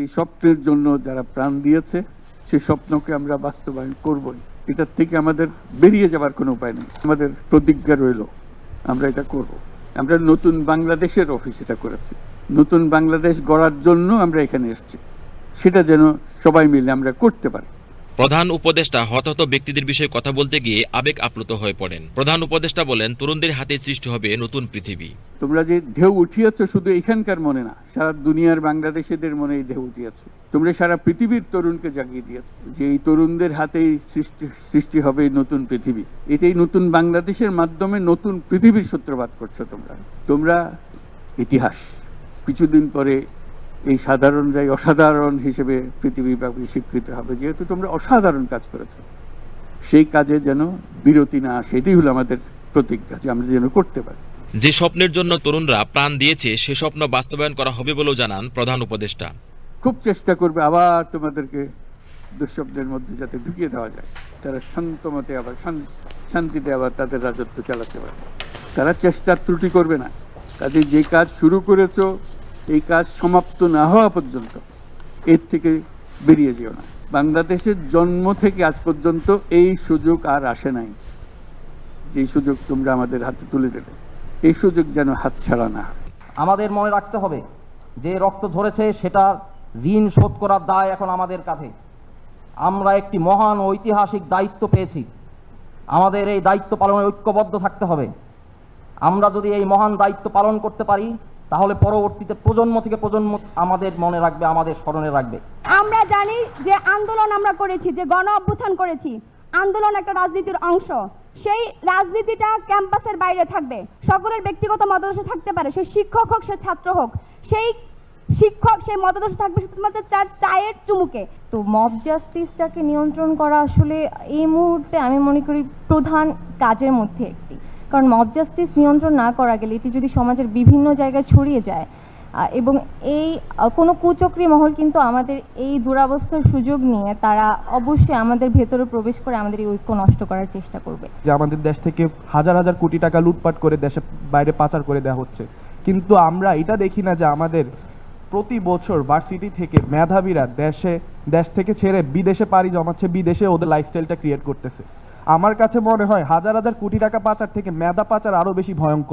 যে স্বপ্নের জন্য যারা প্রাণ দিয়েছে, সে স্বপ্নকে আমরা বাস্তবায়ন করবই। এটার থেকে আমাদের বেরিয়ে যাবার কোনো উপায় নেই। আমাদের প্রতিজ্ঞা রইল, আমরা এটা করব। আমরা নতুন বাংলাদেশের অফিস এটা করেছি। নতুন বাংলাদেশ গড়ার জন্য আমরা এখানে এসেছি। সেটা যেন সবাই মিলে আমরা করতে পারি। প্রধান উপদেষ্টা হতাহত ব্যক্তিদের বিষয়ে কথা বলতে গিয়ে আবেগ আপ্লুত হয়ে পড়েন। প্রধান উপদেষ্টা বলেন, তরুণদের হাতে সৃষ্টি হবে নতুন পৃথিবী। তোমরা যে ঢেউ উঠিয়েছ শুধু এখানকার মনে না, সারা দুনিয়ার বাংলাদেশিদের মনে এই ঢেউ উঠিয়েছ। তোমরা সারা পৃথিবীর তরুণকে জাগিয়ে দিয়েছ। যে এই তরুণদের হাতেই সৃষ্টি সৃষ্টি হবে নতুন পৃথিবী। এটাই নতুন বাংলাদেশের মাধ্যমে নতুন পৃথিবীর সূত্রপাত করছ তোমরা। তোমরা ইতিহাস। কিছুদিন পরে এই সাধারণরাই অসাধারণ হিসেবে পৃথিবীব্যাপী স্বীকৃত হবে, যেহেতু তোমরা অসাধারণ কাজ করেছ। সেই কাজে যেন বিরতি না আসে, এটাই হলো আমাদের প্রতিজ্ঞা যে আমরা যেন করতে পারি। যে স্বপ্নের জন্য তরুণরা প্রাণ দিয়েছে, সে স্বপ্ন বাস্তবায়ন করা হবে বলেও জানান প্রধান উপদেষ্টা। খুব চেষ্টা করবে আবার তোমাদেরকে দুঃস্বপ্নের মধ্যে যাতে ঢুকিয়ে দেওয়া যায়। তারা শান্ত মতে আবার শান্তিতে আবার তাদের রাজত্ব চালাতে পারে। তারা চেষ্টার ত্রুটি করবে না। কাজে যে কাজ শুরু করেছ, এই কাজ সমাপ্ত না হওয়া পর্যন্ত এর থেকে বেরিয়ে যেও না। বাংলাদেশের জন্ম থেকে আজ পর্যন্ত এই সুযোগ আর আসে নাই। যে সুযোগ তোমরা আমাদের হাতে তুলে দেবে। এই সুযোগ যেন হাতছাড়া না আমাদের মনে রাখতে হবে যে রক্ত ঝরেছে সেটা ঋণ শোধ করার দায় এখন আমাদের কাছে আমরা একটি মহান ঐতিহাসিক দায়িত্ব পেয়েছি। আমাদের এই দায়িত্ব পালনে ঐক্যবদ্ধ থাকতে হবে। আমরা যদি এই মহান দায়িত্ব পালন করতে পারি তাহলে পরবর্তীতে প্রজন্ম থেকে প্রজন্ম আমাদের মনে রাখবে আমাদের স্মরণে রাখবে। আমরা জানি যে আন্দোলন আমরা করেছি যে গণ অভ্যুত্থান করেছি। আন্দোলন একটা রাজনীতির অংশ। সেই রাজনীতিটা ক্যাম্পাসের বাইরে থাকবে। সকলের ব্যক্তিগত মতাদর্শ থাকতে পারে। সে শিক্ষক হোক, সে ছাত্র হোক, সেই শিক্ষক, সেই মতাদর্শ থাকবে শুধুমাত্র চার চায়ের চুমুকে। তো মব জাস্টিসটাকে নিয়ন্ত্রণ করা আসলে এই মুহূর্তে আমি মনে করি প্রধান কাজের মধ্যে একটি। কারণ মব জাস্টিস নিয়ন্ত্রণ না করা গেলে এটি যদি সমাজের বিভিন্ন জায়গায় ছড়িয়ে যায় এবং এই কোনো কুচক্রী মহল কিন্তু আমাদের এই দুরাবস্থার সুযোগ নিয়ে তারা অবশ্যই আমাদের ভেতরে প্রবেশ করে আমাদের এই ঐক্য নষ্ট করার চেষ্টা করবে। যে আমাদের দেশ থেকে হাজার হাজার কোটি টাকা লুটপাট করে দেশে বাইরে পাচার করে দেওয়া হচ্ছে। কিন্তু আমরা এটা দেখি না যে আমাদের প্রতি বছর ভার্সিটি থেকে মেধাবীরা দেশে, দেশ থেকে ছেড়ে বিদেশে পাড়ি জমাচ্ছে, বিদেশে ওদের লাইফস্টাইলটা ক্রিয়েট করতেছে। আমার কাছে মনে হয় হাজার হাজার কোটি টাকা পাচার থেকে মেধা পাচার আরও বেশি ভয়ঙ্কর।